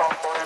Bye.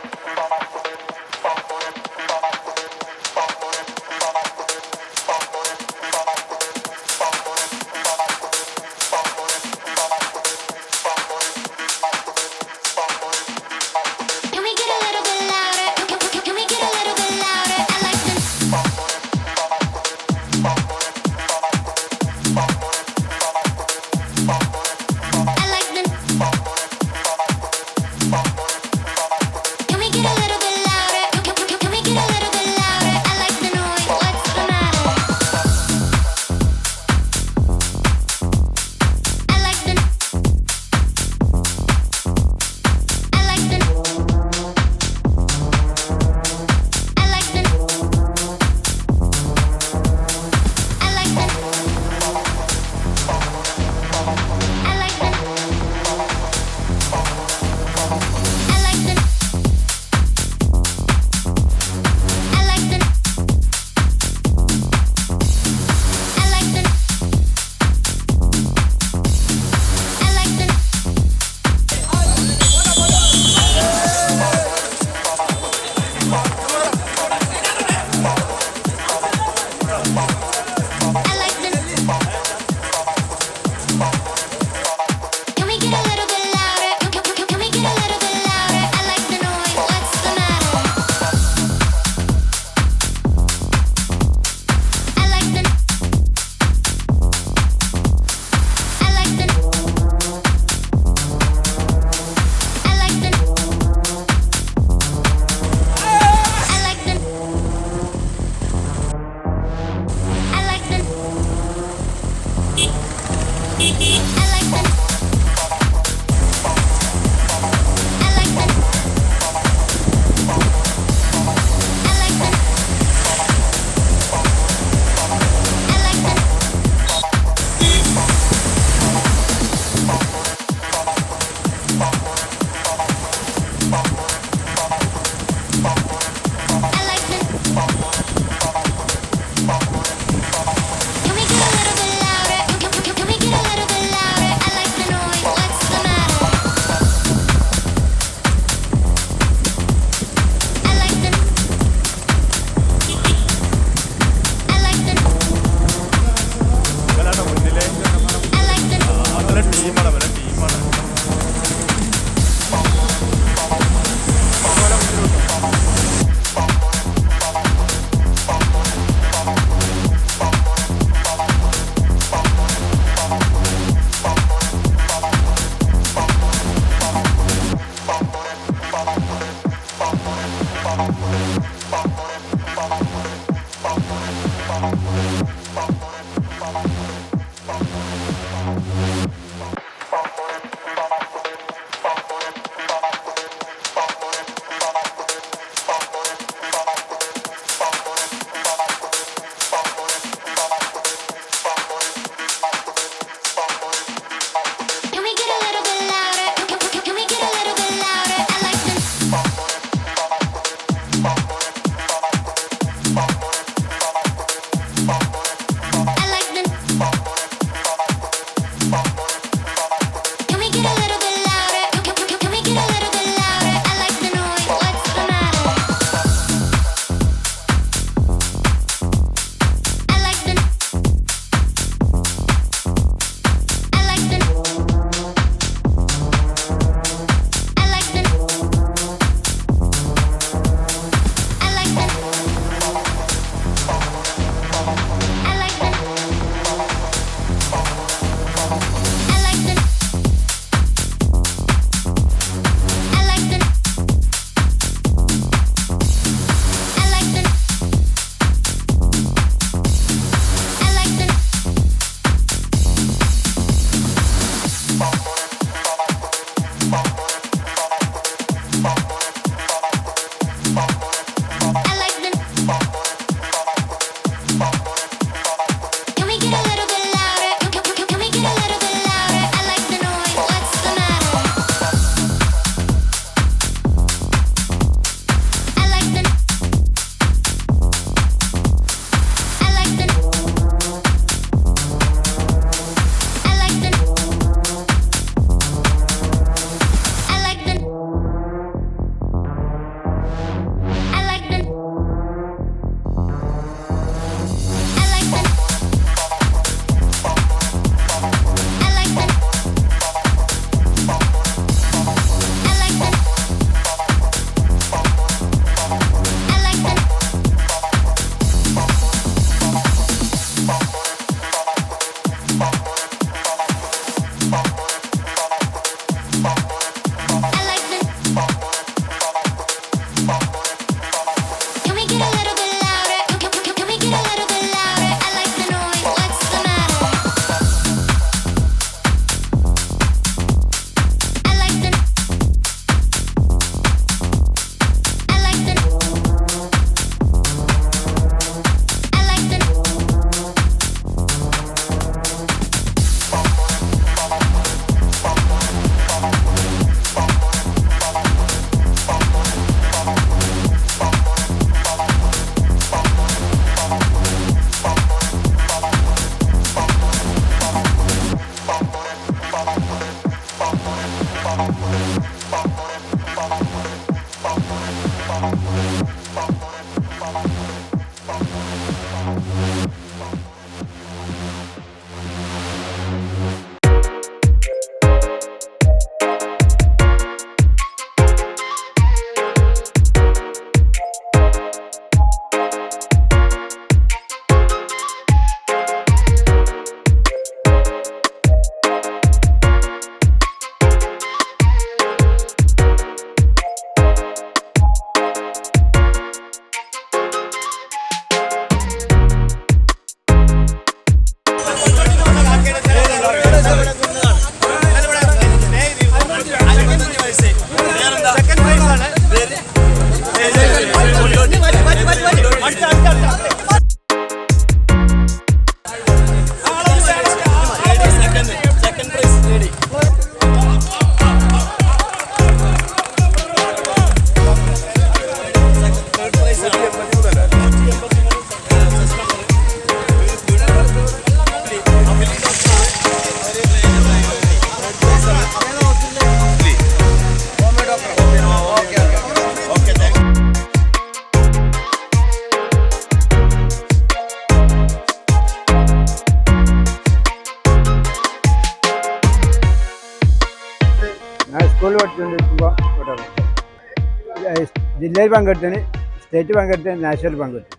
ജില്ലയിൽ പങ്കെടുത്തിന് state പങ്കെടുത്തിന് national പങ്കെടുത്തു.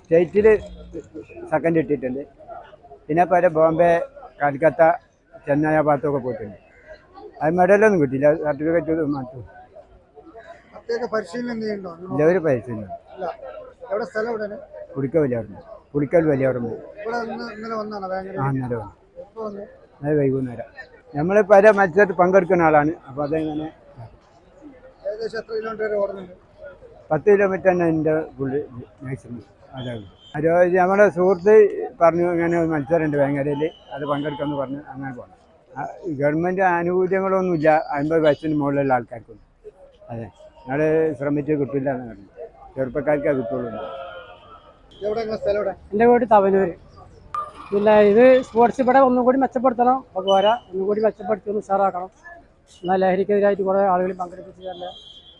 സ്റ്റേറ്റിൽ സെക്കൻഡ് കിട്ടിയിട്ടുണ്ട് പിന്നെ പല ബോംബെ കൽക്കത്ത ചെന്നൈ ആ ഭാഗത്തൊക്കെ പോയിട്ടുണ്ട്. അത് മെഡലൊന്നും കിട്ടിയില്ല. സർട്ടിഫിക്കറ്റ് മാറ്റും ഇല്ല ഒരു പരിശീലനം. കുടിക്കൽ വലിയവരുണ്ട് കുടിക്കൽ ഇന്നലെ വന്നു. അത് വൈകുന്നേരം. നമ്മൾ പല മത്സരത്തിൽ പങ്കെടുക്കുന്ന ആളാണ്. അപ്പോൾ അതെങ്ങനെ? ഏകദേശം എത്ര കിലോമീറ്റർ ഓടുന്നുണ്ട്? പത്ത് കിലോമീറ്റർ തന്നെ എന്റെ പുള്ളി മാക്സിമം അതാണ് അത് നമ്മുടെ സുഹൃത്ത് പറഞ്ഞു ഇങ്ങനെ ഒരു മത്സരമുണ്ട് വേങ്ങരയിൽ അത് പങ്കെടുക്കാമെന്ന് പറഞ്ഞു അങ്ങനെ പോകണം ഗവൺമെന്റ് ആനുകൂല്യങ്ങളൊന്നുമില്ല. അൻപത് വയസ്സിന് മുകളിലുള്ള ആൾക്കാർക്കൊന്നും. അതെ. ഞങ്ങൾ ശ്രമിച്ച് കിട്ടില്ല എന്ന് പറഞ്ഞു. ചെറുപ്പക്കാർക്കേ കിട്ടുള്ളൂ. എന്റെ വീട് തവനൂര്. പിന്നെ ഇത് സ്പോർട്സ് ഇവിടെ ഒന്നും കൂടി മെച്ചപ്പെടുത്തണം. അപ്പോൾ പോരാ ഒന്നും കൂടി മെച്ചപ്പെടുത്തി ഒന്ന് ഉഷാറാക്കണം. എന്നാൽ ലഹരിക്കെതിരായിട്ട് കുറേ ആളുകൾ പങ്കെടുപ്പിച്ച് നല്ല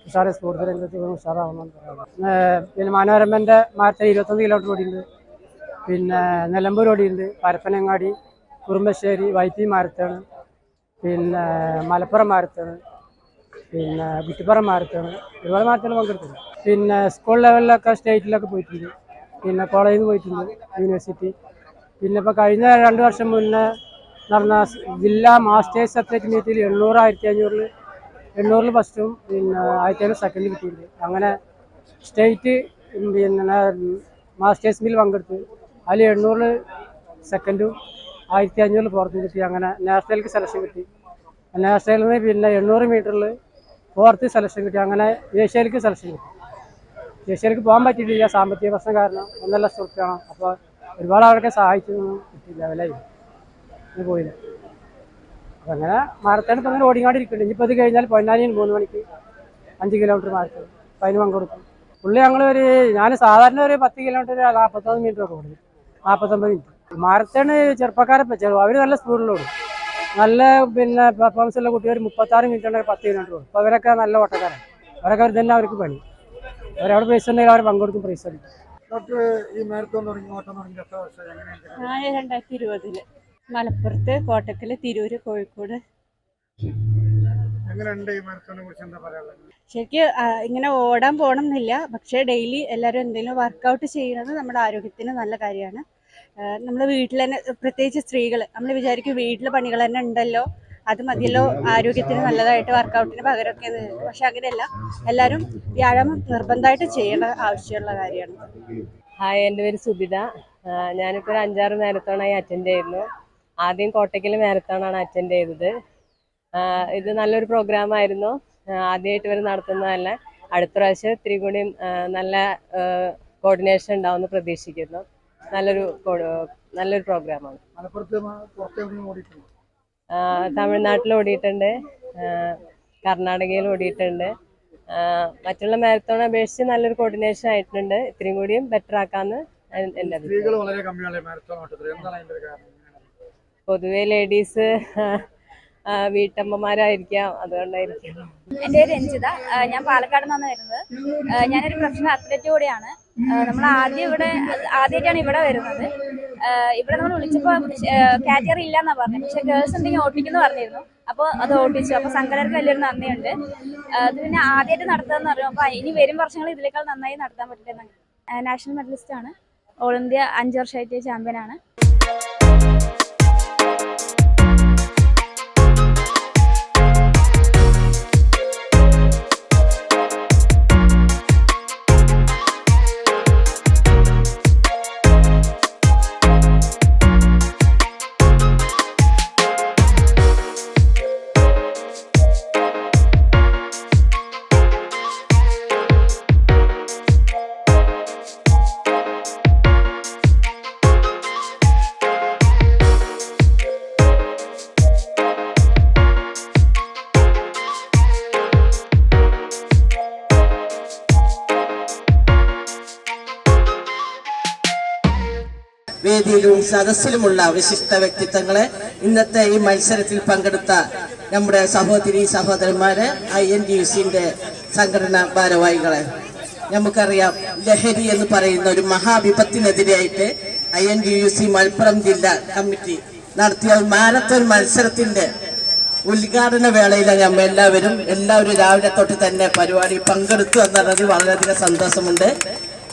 ഉഷാറ് സ്പോർട്സ് രംഗത്ത് ഉഷാറാവണമെന്ന് പറയാം പിന്നെ മനോരമന്റെ മാരത്തൺ ഇരുപത്തൊന്ന് കിലോമീറ്റർ ഓടിയുണ്ട് പിന്നെ നിലമ്പൂർ ഓടിയുണ്ട് പരപ്പനങ്ങാടി കുറുമ്പശ്ശേരി വൈപ്പി മാരത്തൺ പിന്നെ മലപ്പുറം മാരത്തൺ പിന്നെ കുറ്റിപ്പുറം മാരത്തൺ ഒരുപാട് മാരത്തൺ പങ്കെടുത്തിട്ടുണ്ട്. പിന്നെ സ്കൂൾ ലെവലിലൊക്കെ സ്റ്റേറ്റിലൊക്കെ പോയിട്ടുണ്ട്. പിന്നെ കോളേജിൽ പോയിട്ടുണ്ട് യൂണിവേഴ്സിറ്റി പിന്നെ ഇപ്പോൾ കഴിഞ്ഞ രണ്ട് വർഷം മുന്നേ നടന്ന ജില്ലാ മാസ്റ്റേഴ്സ് അത്ലറ്റ് മീറ്റിൽ എണ്ണൂറ് ആയിരത്തി അഞ്ഞൂറിൽ എണ്ണൂറിൽ ഫസ്റ്റും പിന്നെ ആയിരത്തി സെക്കൻഡ് കിട്ടിയിട്ടുണ്ട്. അങ്ങനെ സ്റ്റേറ്റ് പിന്നെ മാസ്റ്റേഴ്സ് മീൽ പങ്കെടുത്ത്. അതിൽ എണ്ണൂറിൽ സെക്കൻഡും ആയിരത്തി അഞ്ഞൂറിൽ ഫോർത്തും കിട്ടി. അങ്ങനെ നാഷണലിക്ക് സെലക്ഷൻ കിട്ടി. നാഷണലിൽ നിന്ന് പിന്നെ എണ്ണൂറ് മീറ്ററിൽ ഫോർത്ത് സെലക്ഷൻ കിട്ടി. അങ്ങനെ ഏഷ്യയിലേക്ക് സെലക്ഷൻ കിട്ടി. ഏഷ്യയിലേക്ക് പോകാൻ പറ്റിയിട്ടില്ല. സാമ്പത്തിക പ്രശ്നം കാരണം ഒന്നല്ല ലക്ഷം അപ്പോൾ ഒരുപാട് ആളൊക്കെ സഹായിച്ചൊന്നും കിട്ടിയില്ല. വിലയിൽ ഇത് പോയില്ല. അപ്പം അങ്ങനെ മാരത്തോൺ ഇപ്പം അങ്ങനെ ഓടിക്കാണ്ടിരിക്കുന്നുണ്ട് ഇനിയിപ്പോൾ ഇത് കഴിഞ്ഞാൽ പൊന്നാനിയിൽ മൂന്ന് മണിക്ക് അഞ്ച് കിലോമീറ്റർ മാരത്തോൺ അപ്പം അതിന് പങ്കെടുക്കും. പുള്ളി ഞങ്ങൾ ഒരു ഞാൻ സാധാരണ ഒരു പത്ത് കിലോമീറ്റർ നാൽപ്പത്തൊന്ന് മീറ്റർ ഒക്കെ ഓടും. നാൽപ്പത്തൊമ്പത് മിനിറ്റ് മാരത്തോൺ ചെറുപ്പക്കാരെ വെച്ചാൽ അവർ നല്ല സ്പീഡിലോടും നല്ല പിന്നെ പെർഫോമൻസ് ഉള്ള കുട്ടികൾ ഒരു മുപ്പത്താറ് മിനിറ്റ് ഉണ്ടെങ്കിൽ പത്ത് കിലോമീറ്റർ ഓടും. അപ്പോൾ അവരൊക്കെ നല്ല ഓട്ടക്കാരാണ്. അവരൊക്കെ അവർ തന്നെ അവർക്ക് പണി. അവരവിടെ പ്രൈസ് ഉണ്ടെങ്കിൽ അവർ പങ്കെടുക്കും പ്രൈസ് അടിക്കും ഡോക്ടർ ഈ മാരത്തോൺ തുടങ്ങി ഓട്ടം തുടങ്ങി എത്ര വർഷം രണ്ടായിരത്തി ഇരുപതിൽ. മലപ്പുറത്ത് കോട്ടക്കൽ തിരൂര് കോഴിക്കോട്. ശരിക്ക് ഇങ്ങനെ ഓടാൻ പോകണം എന്നില്ല പക്ഷേ ഡെയിലി എല്ലാവരും എന്തെങ്കിലും വർക്കൗട്ട് ചെയ്യുന്നത് നമ്മുടെ ആരോഗ്യത്തിന് നല്ല കാര്യമാണ്. നമ്മൾ വീട്ടിൽ തന്നെ പ്രത്യേകിച്ച് സ്ത്രീകൾ നമ്മൾ വിചാരിക്കും വീട്ടിലെ പണികൾ തന്നെ ഉണ്ടല്ലോ. അത് മതിയല്ലോ ആരോഗ്യത്തിന് നല്ലതായിട്ട് വർക്കൗട്ടിന് പകരമൊക്കെ. പക്ഷെ അങ്ങനെയല്ല. എല്ലാവരും വ്യായാമം നിർബന്ധമായിട്ട് ചെയ്യേണ്ട ആവശ്യമുള്ള കാര്യമാണ്. ഹായ് എന്റെ പേര് സുബിത. ഞാനിപ്പോൾ ഒരു അഞ്ചാറ് മാരത്തോണായി അറ്റൻഡ് ചെയ്യുന്നു. ആദ്യം കോട്ടയ്ക്കൽ മാരത്തോണാണ് അറ്റൻഡ് ചെയ്തത്. ഇത് നല്ലൊരു പ്രോഗ്രാം ആയിരുന്നു. ആദ്യമായിട്ട് ഇവർ നടത്തുന്നതല്ല. അടുത്ത പ്രാവശ്യം ഇത്തിരി കൂടി നല്ല കോർഡിനേഷൻ ഉണ്ടാവുമെന്ന് പ്രതീക്ഷിക്കുന്നു. നല്ലൊരു നല്ലൊരു പ്രോഗ്രാമാണ് തമിഴ്നാട്ടിൽ ഓടിയിട്ടുണ്ട്. കർണാടകയിൽ ഓടിയിട്ടുണ്ട്. മറ്റുള്ള മാരത്തോൺ അപേക്ഷിച്ച് നല്ലൊരു കോർഡിനേഷൻ ആയിട്ടുണ്ട്. ഇത്രയും കൂടിയും ബെറ്റർ ആക്കാന്ന് എന്റെ അഭിപ്രായം. സ്ത്രീകൾ വളരെ കമ്മിയാണ് ഈ മാരത്തോൺ ഓട്ടത്തിൽ എന്താണ് അതിന്റെ കാരണം? പൊതുവെ ലേഡീസ് വീട്ടമ്മമാരായിരിക്കാം. അതുകൊണ്ടായിരിക്കും. എന്റെ പേര് രഞ്ജിത. ഞാൻ പാലക്കാട് നിന്നാണ് വരുന്നത്. ഞാനൊരു പ്രൊഫഷണൽ അത്ലറ്റ് കൂടിയാണ്. നമ്മൾ ആദ്യം ഇവിടെ ആദ്യമായിട്ടാണ് ഇവിടെ വരുന്നത്. ഇവിടെ നമ്മൾ വിളിച്ചപ്പോൾ കാറ്റഗറി ഇല്ല എന്നാ പറഞ്ഞത്. പക്ഷെ ഗേൾസ് ഉണ്ടെങ്കിൽ ഓട്ടിക്കുന്നു പറഞ്ഞിരുന്നു. അപ്പോൾ അത് ഓട്ടിച്ചു. അപ്പോൾ സംഘടനക്ക് വലിയൊരു നന്ദിയുണ്ട്. അത് പിന്നെ ആദ്യമായിട്ട് നടത്തുകയെന്ന് പറഞ്ഞു അപ്പോൾ ഇനി വരും വർഷങ്ങൾ ഇതിലേക്കാൾ നന്നായി നടത്താൻ പറ്റില്ല നാഷണൽ മെഡലിസ്റ്റ് ആണ്. ഓൾ ഇന്ത്യ അഞ്ച് വർഷമായിട്ട് ചാമ്പ്യനാണ് സദസ്സിലുമുള്ള വിശിഷ്ട വ്യക്തിത്വങ്ങളെ ഇന്നത്തെ ഈ മത്സരത്തിൽ പങ്കെടുത്ത നമ്മുടെ സഹോദരി സഹോദരന്മാരെ ഐ എൻ ഡി സിന്റെ സംഘടനാ ഭാരവാഹികളെ. നമുക്കറിയാം ലഹരി എന്ന് പറയുന്ന ഒരു മഹാവിപത്തിനെതിരെയായിട്ട് I N D U C Malappuram ജില്ലാ കമ്മിറ്റി നടത്തിയ മാരത്തോൺ മത്സരത്തിന്റെ ഉദ്ഘാടന വേളയിൽ നമ്മൾ എല്ലാവരും എല്ലാവരും രാവിലെ തൊട്ട് തന്നെ പരിപാടി പങ്കെടുത്തു എന്നുള്ളത് വളരെയധികം സന്തോഷമുണ്ട്.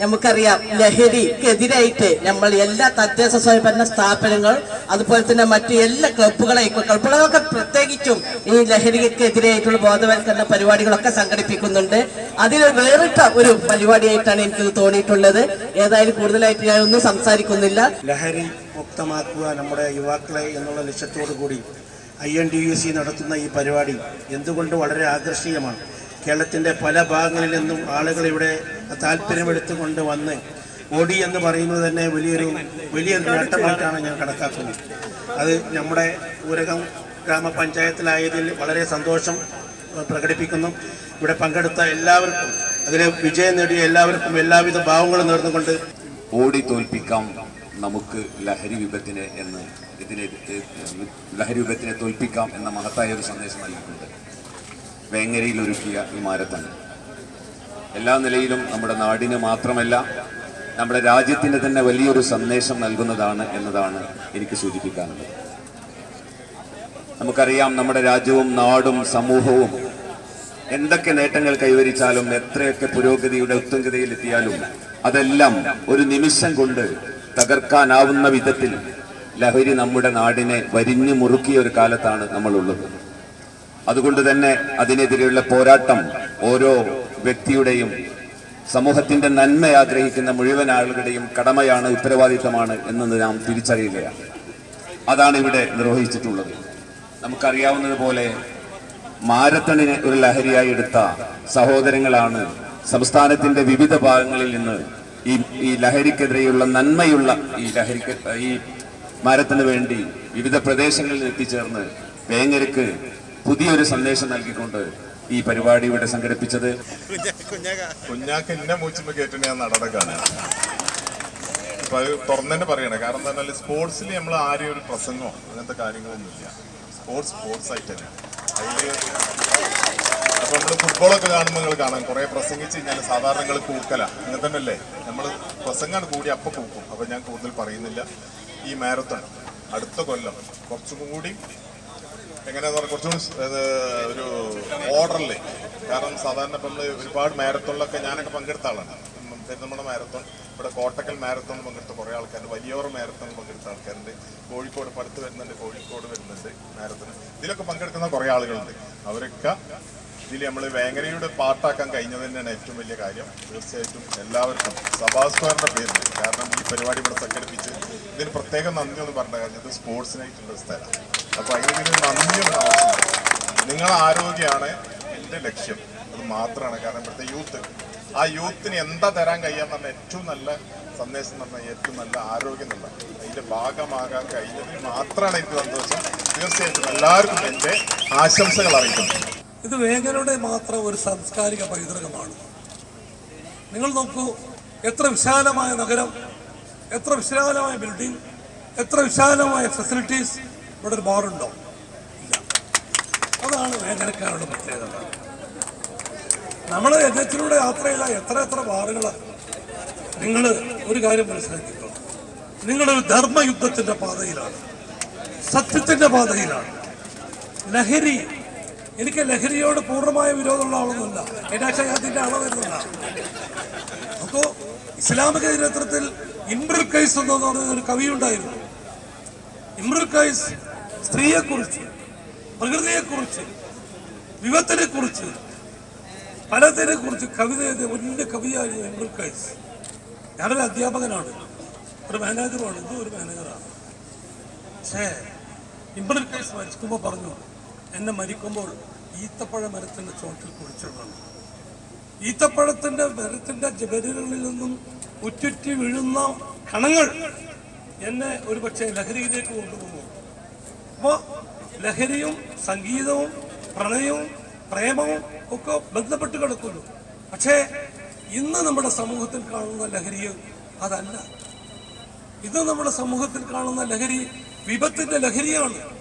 നമുക്കറിയാം ലഹരിക്കെതിരായിട്ട് നമ്മൾ എല്ലാ തദ്ദേശ സ്വയംഭരണ സ്ഥാപനങ്ങൾ അതുപോലെ തന്നെ മറ്റ് എല്ലാ ക്ലബ്ബുകളെയും ക്ലബ്ബുകളൊക്കെ പ്രത്യേകിച്ചും ഈ ലഹരിക്കെതിരായിട്ടുള്ള ബോധവൽക്കരണ പരിപാടികളൊക്കെ സംഘടിപ്പിക്കുന്നുണ്ട്. അതിൽ വേറിട്ട ഒരു പരിപാടിയായിട്ടാണ് എനിക്ക് തോന്നിയിട്ടുള്ളത്. ഏതായാലും കൂടുതലായിട്ട് ഞാൻ ഒന്നും സംസാരിക്കുന്നില്ല. ലഹരി മുക്തമാക്കുക നമ്മുടെ യുവാക്കളെ എന്നുള്ള ലക്ഷ്യത്തോടു കൂടി I N D U C നടത്തുന്ന ഈ പരിപാടി എന്തുകൊണ്ട് വളരെ ആകർഷണീയമാണ്. കേരളത്തിന്റെ പല ഭാഗങ്ങളിൽ നിന്നും ആളുകൾ ഇവിടെ താല്പര്യമെടുത്തുകൊണ്ട് വന്ന് ഓടി എന്ന് പറയുന്നത് തന്നെ വലിയൊരു വലിയൊരു നേട്ടമായിട്ടാണ് ഞാൻ കണക്കാക്കുന്നത്. അത് നമ്മുടെ ഊരകം ഗ്രാമപഞ്ചായത്തിലായതിൽ വളരെ സന്തോഷം പ്രകടിപ്പിക്കുന്നു. ഇവിടെ പങ്കെടുത്ത എല്ലാവർക്കും അതിൽ വിജയം നേടിയ എല്ലാവർക്കും എല്ലാവിധ ഭാവങ്ങളും നേർന്നുകൊണ്ട് ഓടി തോൽപ്പിക്കാം നമുക്ക് ലഹരി വിപത്തിനെ എന്ന് ഇതിനെ ലഹരി വിപത്തിനെ തോൽപ്പിക്കാം എന്ന മഹത്തായ ഒരു സന്ദേശം നൽകിയിട്ടുണ്ട്. വേങ്ങരയിൽ ഒരുക്കിയ ഈ മാരത്തൺ. എല്ലാ നിലയിലും നമ്മുടെ നാടിന് മാത്രമല്ല നമ്മുടെ രാജ്യത്തിന് തന്നെ വലിയൊരു സന്ദേശം നൽകുന്നതാണ് എന്നതാണ് എനിക്ക് സൂചിപ്പിക്കാനുള്ളത്. നമുക്കറിയാം നമ്മുടെ രാജ്യവും നാടും സമൂഹവും എന്തൊക്കെ നേട്ടങ്ങൾ കൈവരിച്ചാലും എത്രയൊക്കെ പുരോഗതിയുടെ ഉത്തുംഗതയിലെത്തിയാലും അതെല്ലാം ഒരു നിമിഷം കൊണ്ട് തകർക്കാനാവുന്ന വിധത്തിൽ ലഹരി നമ്മുടെ നാടിനെ വരിഞ്ഞു മുറുക്കിയ ഒരു കാലത്താണ് നമ്മളുള്ളത്. അതുകൊണ്ട് തന്നെ അതിനെതിരെയുള്ള പോരാട്ടം ഓരോ വ്യക്തിയുടെയും സമൂഹത്തിന്റെ നന്മ ആഗ്രഹിക്കുന്ന മുഴുവൻ ആളുകളുടെയും കടമയാണ് ഉത്തരവാദിത്തമാണ് എന്നത് നാം തിരിച്ചറിയുകയാണ്. അതാണ് ഇവിടെ നിർവഹിച്ചിട്ടുള്ളത്. നമുക്കറിയാവുന്നതുപോലെ മാരത്തണിനെ ഒരു ലഹരിയായി എടുത്ത സഹോദരങ്ങളാണ് സംസ്ഥാനത്തിന്റെ വിവിധ ഭാഗങ്ങളിൽ നിന്ന് ഈ ഈ ലഹരിക്കെതിരെയുള്ള നന്മയുള്ള ഈ ലഹരിക്ക് ഈ മാരത്തിന് വേണ്ടി വിവിധ പ്രദേശങ്ങളിൽ എത്തിച്ചേർന്ന് വേങ്ങരക്ക് പുതിയൊരു സന്ദേശം നൽകിക്കൊണ്ട് ഈ പരിപാടി ഇവിടെ സംഘടിപ്പിച്ചത്? കുഞ്ഞാക്ക് എന്നെ മൂച്ചുമ്പോ കേട്ടിട്ട് ഞാൻ നടക്കാണ് അപ്പൊ അത് തുറന്നെ പറയണേ. കാരണം എന്താ സ്പോർട്സിൽ നമ്മൾ ആരെയും ഒരു പ്രസംഗമോ അങ്ങനത്തെ കാര്യങ്ങളൊന്നുമില്ല. സ്പോർട്സ് സ്പോർട്സ് ആയിട്ട് തന്നെ. അതിൽ അപ്പൊ നമ്മൾ ഫുട്ബോളൊക്കെ കാണുമ്പോൾ നിങ്ങൾ കാണാം. കുറെ പ്രസംഗിച്ച് കഴിഞ്ഞാൽ സാധാരണ നിങ്ങൾ കൂക്കല അങ്ങനെ തന്നെ അല്ലേ നമ്മൾ പ്രസംഗമാണ് കൂടി അപ്പൊ കൂക്കും. അപ്പൊ ഞാൻ കൂടുതൽ പറയുന്നില്ല. ഈ മാരത്തൺ അടുത്ത കൊല്ലം കുറച്ചും കൂടി എങ്ങനെയാന്ന് പറഞ്ഞാൽ കുറച്ചും ഒരു ഓർഡറിൽ കാരണം സാധാരണ ഇപ്പം ഒരുപാട് മാരത്തോണിലൊക്കെ ഞാനൊക്കെ പങ്കെടുത്ത ആളാണ്. ഉം പെരുന്തമണ്ണ മാരത്തോൺ ഇവിടെ കോട്ടക്കൽ മാരത്തോൺ പങ്കെടുത്ത കുറേ ആൾക്കാർ വലിയോർ മാരത്തോൺ പങ്കെടുത്ത ആൾക്കാരുണ്ട്. കോഴിക്കോട് പടുത്ത് വരുന്നുണ്ട് കോഴിക്കോട് വരുന്നുണ്ട് മാരത്തോൺ ഇതിലൊക്കെ പങ്കെടുക്കുന്ന കുറേ ആളുകളുണ്ട്. അവരൊക്കെ ഇതിൽ നമ്മൾ വേങ്ങരയുടെ പാട്ടാക്കാൻ കഴിഞ്ഞത് തന്നെയാണ് ഏറ്റവും വലിയ കാര്യം. തീർച്ചയായിട്ടും എല്ലാവർക്കും സഭാസ്വാറിന്റെ പേരിൽ കാരണം ഈ പരിപാടി ഇവിടെ സംഘടിപ്പിച്ച് ഇതിന് പ്രത്യേകം നന്ദി ഒന്ന് പറഞ്ഞ കാര്യം. ഇത് സ്പോർട്സിനായിട്ടുള്ള സ്ഥലമാണ് അപ്പോൾ അതിനൊരു ആവശ്യമില്ല നിങ്ങളെ ആരോഗ്യമാണ് എന്റെ ലക്ഷ്യം. അത് മാത്രമാണ് കാരണം ഇവിടുത്തെ യൂത്ത്. ആ യൂത്തിന് എന്താ തരാൻ കഴിയാന്ന് ഏറ്റവും നല്ല സന്ദേശം എന്ന് പറഞ്ഞാൽ ഏറ്റവും നല്ല ആരോഗ്യം എന്നുള്ള അതിന്റെ ഭാഗമാകാൻ കഴിഞ്ഞതിൽ മാത്രമാണ് എനിക്ക് സന്തോഷം. തീർച്ചയായിട്ടും എല്ലാവർക്കും എന്റെ ആശംസകൾ അറിയിക്കുന്നു. ഇത് വേങ്ങരയുടെ മാത്രം ഒരു സാംസ്കാരിക പൈതൃകമാണ്. നിങ്ങൾ നോക്കൂ എത്ര വിശാലമായ നഗരം എത്ര വിശാലമായ ബിൽഡിംഗ് എത്ര വിശാലമായ ഫെസിലിറ്റീസ് ഇവിടെ ഒരു ബാറുണ്ടോ അതാണ് വേങ്ങരക്കാരുടെ പ്രത്യേകത. നമ്മൾ യജ്ഞത്തിലൂടെ യാത്ര ചെയ്ത എത്ര എത്ര ബാറുകൾ നിങ്ങൾ ഒരു കാര്യം മനസ്സിലാക്കിക്കോ. നിങ്ങളൊരു ധർമ്മയുദ്ധത്തിന്റെ പാതയിലാണ് സത്യത്തിന്റെ പാതയിലാണ്. ലഹരി എനിക്ക് ലഹരിയോട് പൂർണമായ വിരോധമുള്ള ആളൊന്നുമില്ല. ഏതാച്ച അതിന്റെ അളവരുന്നില്ല അപ്പോ ഇസ്ലാമിക ചരിത്രത്തിൽ ഇമ്രുൽ കൈസ് എന്ന് പറയുന്ന ഒരു കവി ഉണ്ടായിരുന്നു ഇമ്രുൽ കൈസ് സ്ത്രീയെക്കുറിച്ച് പ്രകൃതിയെക്കുറിച്ച് വിപത്തിനെ കുറിച്ച് പലതിനെ കുറിച്ച് കവിത എഴുതിയ വലിയ കവിയായിരുന്നു ഇമ്രുൽ കൈസ് ഞാനൊരു അധ്യാപകനാണ്. ഒരു മാനേജറുമാണ്. ഇതും ഒരു മാനേജറാണ്. പക്ഷേ ഇമ്രുൽ കൈസ് മരിക്കുമ്പോൾ പറഞ്ഞു എന്നെ മരിക്കുമ്പോൾ ഈത്തപ്പഴ മരത്തിന്റെ ചോട്ടിൽ കുഴിച്ചിടണം. ഈത്തപ്പഴത്തിന്റെ മരത്തിന്റെ ജബരുകളിൽ നിന്നും ഉറ്റുറ്റി വീഴുന്ന കണങ്ങൾ എന്നെ ഒരു പക്ഷേ ലഹരിയിലേക്ക് കൊണ്ടുപോകും. അപ്പോൾ ലഹരിയും സംഗീതവും പ്രണയവും പ്രേമവും ഒക്കെ ബന്ധപ്പെട്ട് കിടക്കുന്നു. പക്ഷേ ഇന്ന് നമ്മുടെ സമൂഹത്തിൽ കാണുന്ന ലഹരി അതല്ല. ഇന്ന് നമ്മുടെ സമൂഹത്തിൽ കാണുന്ന ലഹരി വിപത്തിന്റെ ലഹരിയാണ്.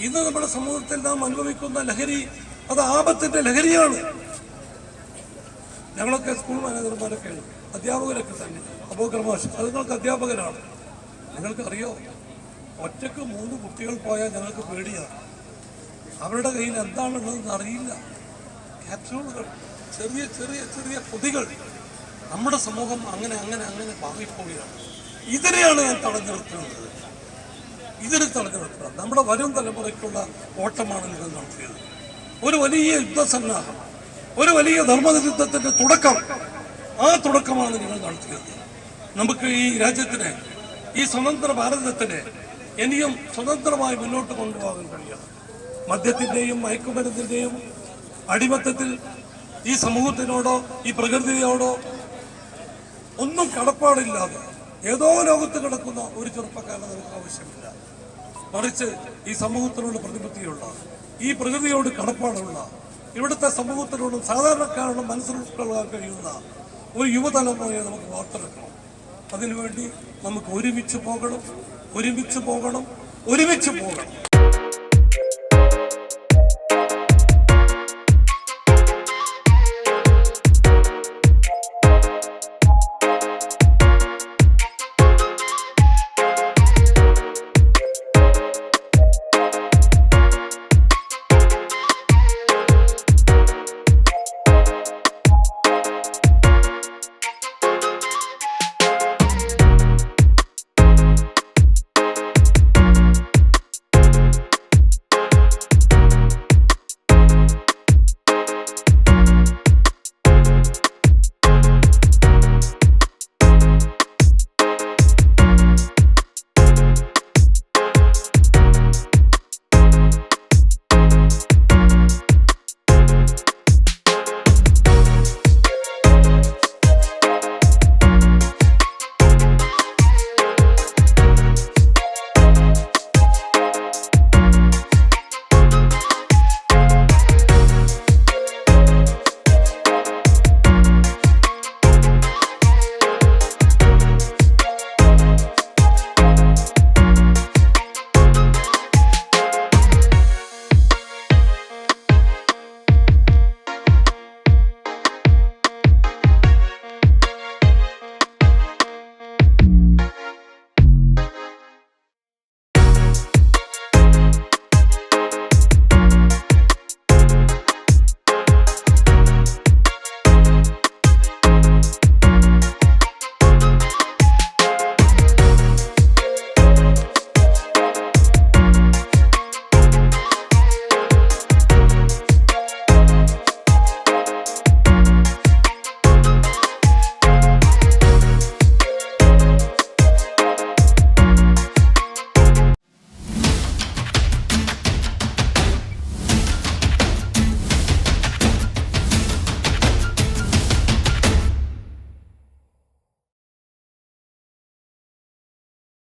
ഇന്ന് നമ്മുടെ സമൂഹത്തിൽ നാം അനുഭവിക്കുന്ന ലഹരി അത് ആപത്തിന്റെ ലഹരിയാണ്. ഞങ്ങളൊക്കെ സ്കൂൾ മാനേജർമാരൊക്കെയാണ്. അധ്യാപകരൊക്കെ തന്നെ. അബോക്രമാഷ് അത് നിങ്ങൾക്ക് അധ്യാപകരാണ്. നിങ്ങൾക്ക് അറിയോ ഒറ്റയ്ക്ക് മൂന്ന് കുട്ടികൾ പോയാൽ ഞങ്ങൾക്ക് പേടിയാണ് അവരുടെ കയ്യിൽ എന്താണുള്ളതെന്ന് അറിയില്ല. ക്യാപ്സ്യൂളുകൾ ചെറിയ ചെറിയ ചെറിയ കൊതികൾ നമ്മുടെ സമൂഹം അങ്ങനെ അങ്ങനെ അങ്ങനെ മാറിപ്പോവുകയാണ്. ഇതിനെയാണ് ഞാൻ തടഞ്ഞു നിർത്തുന്നത്. ഇതിനെ തടഞ്ഞു നമ്മുടെ വരും തലമുറയ്ക്കുള്ള ഓട്ടമാണ് നിങ്ങൾ നടത്തിയത്. ഒരു വലിയ യുദ്ധസന്നാഹം ഒരു വലിയ ധർമ്മയുദ്ധത്തിന്റെ തുടക്കം ആ തുടക്കമാണ് നിങ്ങൾ നടത്തിയത്. നമുക്ക് ഈ രാജ്യത്തിന് ഈ സ്വതന്ത്ര ഭാരതത്തിന് ഇനിയും സ്വതന്ത്രമായി മുന്നോട്ട് കൊണ്ടുപോകാൻ കഴിയണം. മദ്യത്തിന്റെയും മയക്കുമരുന്നിന്റെയും അടിമത്തത്തിൽ ഈ സമൂഹത്തിനോടോ ഈ പ്രകൃതിയോടോ ഒന്നും കടപ്പാടില്ലാതെ ഏതോ ലോകത്ത് കിടക്കുന്ന ഒരു ചെറുപ്പക്കാരനെ നമുക്ക് ആവശ്യമില്ല. മറിച്ച് ഈ സമൂഹത്തിനോട് പ്രതിബദ്ധിയുള്ള ഈ പ്രകൃതിയോട് കടപ്പാടുള്ള ഇവിടുത്തെ സമൂഹത്തിനോടും സാധാരണക്കാരോടും മനസ്സിലാക്കാൻ കഴിയുന്ന ഒരു യുവതലമുറയെ നമുക്ക് വാർത്തെടുക്കണം. അതിനുവേണ്ടി നമുക്ക് ഒരുമിച്ച് പോകണം ഒരുമിച്ച് പോകണം ഒരുമിച്ച് പോകണം.